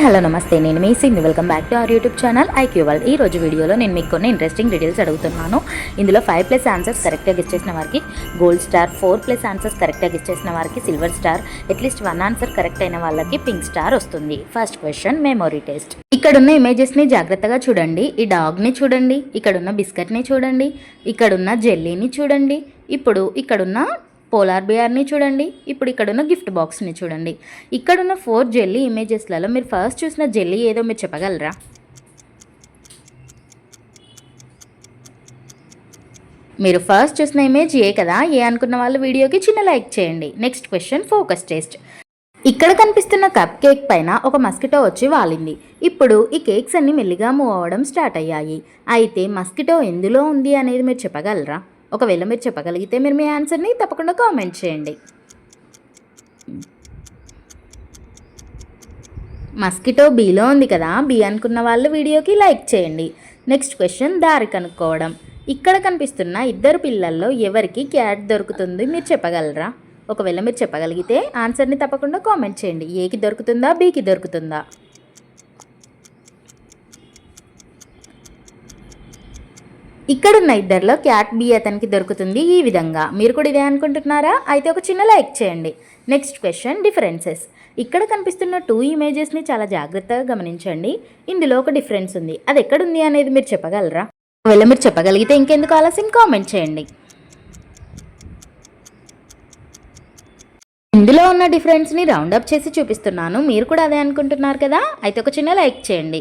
Hello నమస్తే. నేను మీ Singh. Welcome back to our YouTube channel IQ world ఈ రోజు వీడియోలో నేను మీకు కొన్ని ఇంట్రెస్టింగ్ డీటెయిల్స్ అడుగుతున్నాను. ఇందులో ఫైవ్ ప్లస్ ఆన్సర్స్ కరెక్ట్గా గెస్ చేసిన వారికి gold star four plus answers కరెక్ట్గా గెస్ చేసిన వారికి silver star at least one answer correct అయిన వాళ్ళకి పింక్ స్టార్ వస్తుంది. ఫస్ట్ క్వశ్చన్ మెమొరీ టెస్ట్ ఇక్కడున్న ఇమేజెస్ని జాగ్రత్తగా చూడండి. ఈ డాగ్ని చూడండి. ఇక్కడున్న బిస్కెట్ని చూడండి. ఇక్కడున్న జెల్లీని చూడండి. ఇప్పుడు ఇక్కడున్న పోలార్ బియర్ని చూడండి. ఇప్పుడు ఇక్కడున్న గిఫ్ట్ బాక్స్ని చూడండి. ఇక్కడున్న ఫోర్ జెల్లీ ఇమేజెస్లలో మీరు ఫస్ట్ చూసిన జెల్లీ ఏదో మీరు చెప్పగలరా? మీరు ఫస్ట్ చూసిన ఇమేజ్ ఏ కదా ఏ అనుకున్న వాళ్ళు వీడియోకి చిన్న లైక్ చేయండి. Next question focus test. ఇక్కడ కనిపిస్తున్న కప్ కేక్ పైన ఒక మస్కిటో వచ్చి వాలింది. ఇప్పుడు ఈ కేక్స్ అన్ని మెల్లిగా మూవ్ అవ్వడం స్టార్ట్ అయ్యాయి. అయితే మస్కిటో ఎందులో ఉంది అనేది మీరు చెప్పగలరా? ఒకవేళ మీరు చెప్పగలిగితే మీరు మీ ఆన్సర్ని తప్పకుండా కామెంట్ చేయండి. మస్కిటో బీలో ఉంది కదా బీ అనుకున్న వాళ్ళు వీడియోకి లైక్ చేయండి. నెక్స్ట్ క్వశ్చన్ దారి కనుక్కోవడం. ఇక్కడ కనిపిస్తున్న ఇద్దరు పిల్లల్లో ఎవరికి క్యాట్ దొరుకుతుంది మీరు చెప్పగలరా? ఒకవేళ మీరు చెప్పగలిగితే ఆన్సర్ని తప్పకుండా కామెంట్ చేయండి. ఏకి దొరుకుతుందా బీకి దొరుకుతుందా? ఇక్కడున్న ఇద్దరిలో క్యాట్ బి అతనికి దొరుకుతుంది ఈ విధంగా. మీరు కూడా ఇదే అనుకుంటున్నారా? అయితే ఒక చిన్న లైక్ చేయండి. Next question differences. ఇక్కడ కనిపిస్తున్న టూ ఇమేజెస్ని చాలా జాగ్రత్తగా గమనించండి. ఇందులో ఒక డిఫరెన్స్ ఉంది. అది ఎక్కడుంది అనేది మీరు చెప్పగలరా? ఒకవేళ మీరు చెప్పగలిగితే ఇంకెందుకు ఆలస్యం? కామెంట్ చేయండి. ఇందులో ఉన్న డిఫరెన్స్ని రౌండప్ చేసి చూపిస్తున్నాను. మీరు కూడా అదే అనుకుంటున్నారు కదా? అయితే ఒక చిన్న లైక్ చేయండి.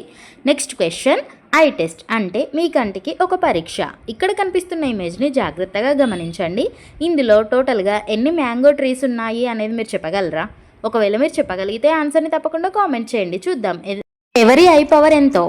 నెక్స్ట్ క్వశ్చన్ ఐ టెస్ట్ అంటే మీ కంటికి ఒక పరీక్ష. ఇక్కడ కనిపిస్తున్న ఇమేజ్ని జాగ్రత్తగా గమనించండి. ఇందులో టోటల్గా ఎన్ని మ్యాంగో ట్రీస్ ఉన్నాయి అనేది మీరు చెప్పగలరా? ఒకవేళ మీరు చెప్పగలిగితే ఆన్సర్ని తప్పకుండా కామెంట్ చేయండి. చూద్దాం. ఎవరి ఐ పవర్ ఎంతో?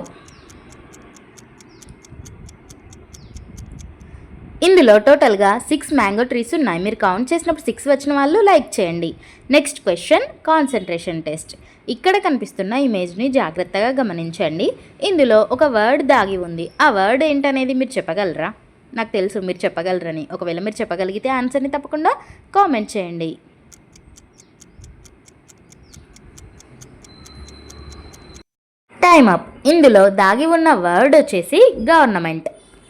ఇందులో టోటల్గా సిక్స్ మ్యాంగో ట్రీస్ ఉన్నాయి. మీరు కౌంట్ చేసినప్పుడు సిక్స్ వచ్చిన వాళ్ళు లైక్ చేయండి. Next question concentration test. ఇక్కడ కనిపిస్తున్న ఇమేజ్ని జాగ్రత్తగా గమనించండి. ఇందులో ఒక వర్డ్ దాగి ఉంది. ఆ వర్డ్ ఏంటనేది మీరు చెప్పగలరా? నాకు తెలుసు మీరు చెప్పగలరని. ఒకవేళ మీరు చెప్పగలిగితే ఆన్సర్ని తప్పకుండా కామెంట్ చేయండి. Time up. ఇందులో దాగి ఉన్న వర్డ్ వచ్చేసి గవర్నమెంట్.